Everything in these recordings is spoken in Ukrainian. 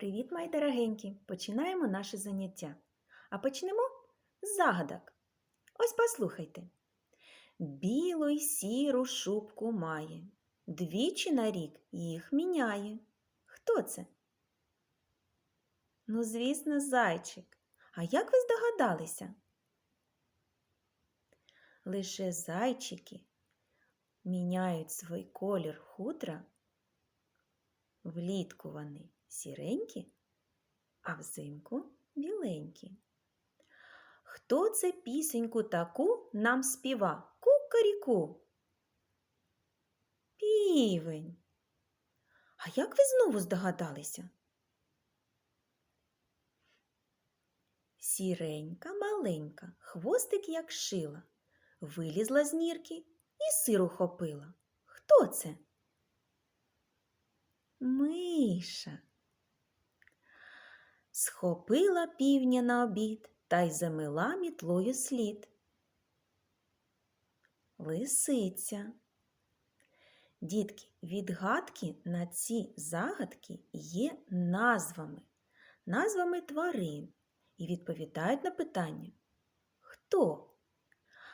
Привіт, мої дорогенькі! Починаємо наше заняття. А почнемо з загадок. Ось послухайте. Білу й сіру шубку має, двічі на рік їх міняє. Хто це? Ну, звісно, зайчик. А як ви здогадалися? Лише зайчики міняють свій колір хутра Влітку вони сіренькі, а взимку біленькі. Хто це пісеньку таку нам співа? Кукаріку? Півень. А як ви знову здогадалися? Сіренька маленька, хвостик як шила, вилізла з нірки і сиру хопила. Хто це? Миша. Схопила півня на обід та й замила мітлою слід. Лисиця. Дітки, відгадки на ці загадки є назвами, назвами тварин і відповідають на питання Хто?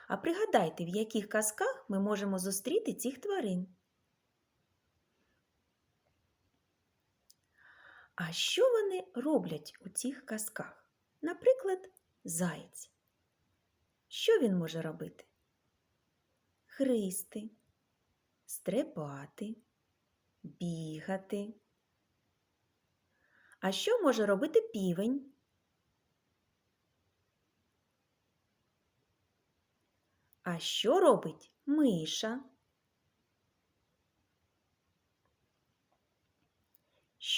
А пригадайте, в яких казках ми можемо зустріти цих тварин. А що вони роблять у цих казках? Наприклад, заєць. Що він може робити? Христи, стрибати, бігати. А що може робити півень? А що робить миша?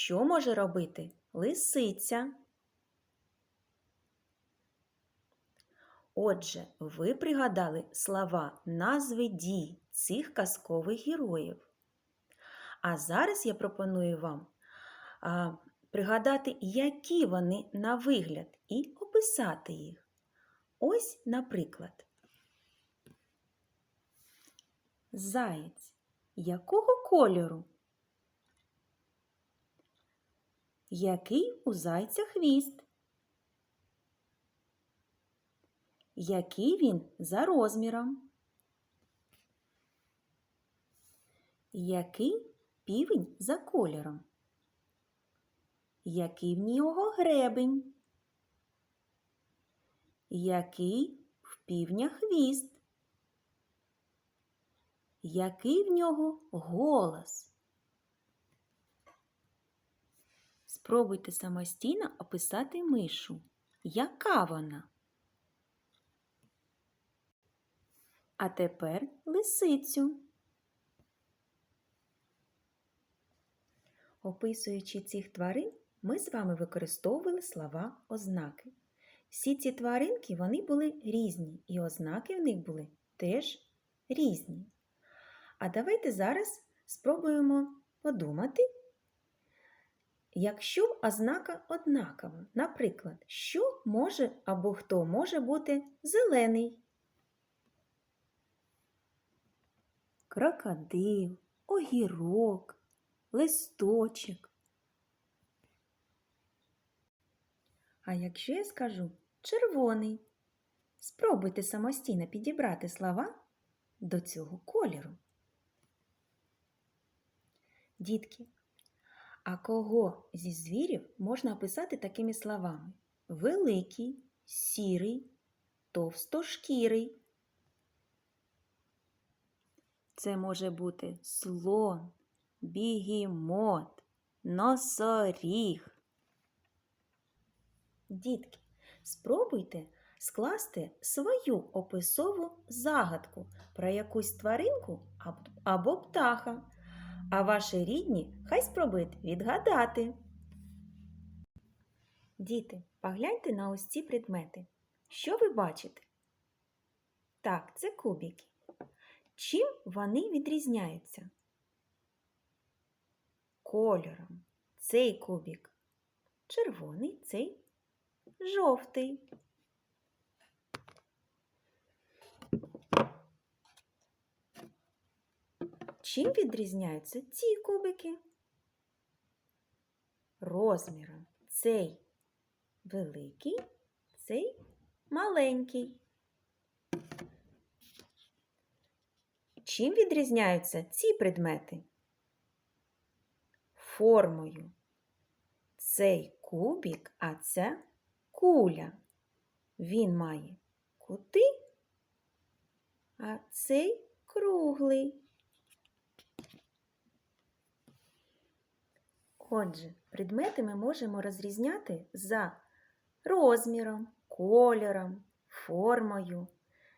Що може робити лисиця? Отже, ви пригадали слова назви дій цих казкових героїв. А зараз я пропоную вам а, пригадати, які вони на вигляд, і описати їх. Ось, наприклад, заєць. Якого кольору? Який у зайця хвіст? Який він за розміром? Який півень за кольором? Який в нього гребень? Який в півня хвіст? Який в нього голос? Спробуйте самостійно описати мишу. Яка вона? А тепер лисицю. Описуючи цих тварин, ми з вами використовували слова ознаки. Всі ці тваринки вони були різні, і ознаки в них були теж різні. А давайте зараз спробуємо подумати Якщо ознака однакова, наприклад, що може або хто може бути зелений? Крокодил, огірок, листочок. А якщо я скажу червоний, спробуйте самостійно підібрати слова до цього кольору. Дітки, а кого зі звірів можна описати такими словами? Великий, сірий, товстошкірий. Це може бути слон, бігімот, носоріг. Дітки, спробуйте скласти свою описову загадку про якусь тваринку або птаха а ваші рідні хай спробують відгадати. Діти, погляньте на ось ці предмети. Що ви бачите? Так, це кубики. Чим вони відрізняються? Кольором. Цей кубик червоний, цей жовтий. Чим відрізняються ці кубики? Розміром. Цей великий, цей маленький. Чим відрізняються ці предмети? Формою. Цей кубік, а це куля. Він має кути, а цей круглий. Отже, предмети ми можемо розрізняти за розміром, кольором, формою,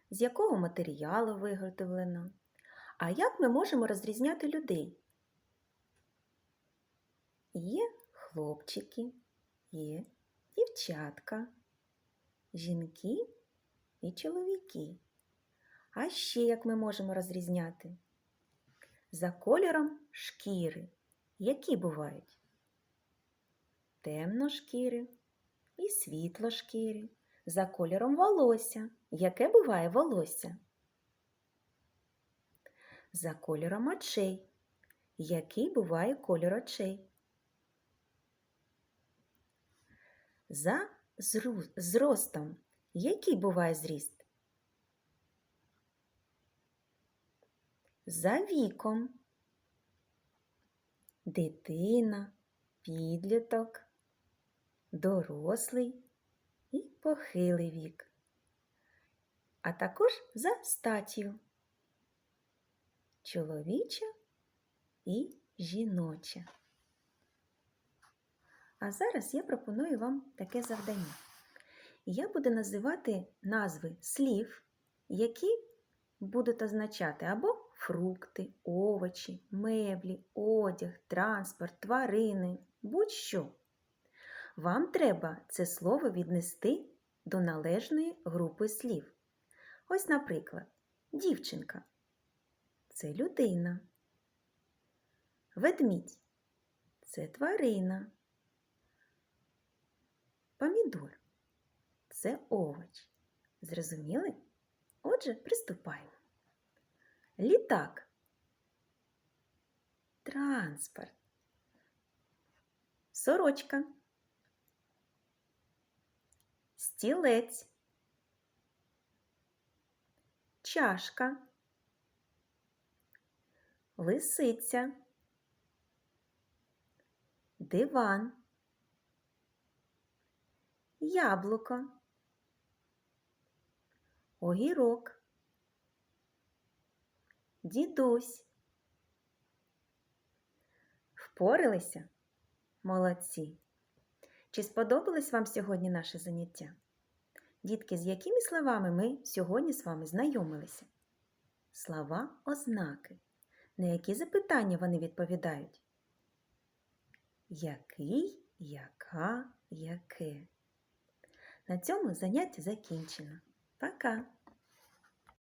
з якого матеріалу виготовлено. А як ми можемо розрізняти людей? Є хлопчики, є дівчатка, жінки і чоловіки. А ще як ми можемо розрізняти? За кольором шкіри. Які бувають? Темношкіри і світлошкіри. За кольором волосся. Яке буває волосся? За кольором очей. Який буває кольор очей? За зростом. Який буває зріст? За віком. Дитина, підліток, дорослий і похилий вік. А також за статтю. Чоловіча і жіноча. А зараз я пропоную вам таке завдання. Я буду називати назви слів, які будуть означати або фрукти, овочі, меблі, одяг, транспорт, тварини, будь-що. Вам треба це слово віднести до належної групи слів. Ось, наприклад, дівчинка це людина. Ведмідь це тварина. Помідор це овоч. Зрозуміли? Отже, приступаємо. Літак. Транспорт. Сорочка. Стілець. Чашка. Лисиця. Диван. Яблуко. Огірок. Дідусь. Впоралися? Молодці. Чи сподобалось вам сьогодні наше заняття? Дітки, з якими словами ми сьогодні з вами знайомилися? Слова ознаки. На які запитання вони відповідають? Який, яка, яке. На цьому заняття закінчено. Пока!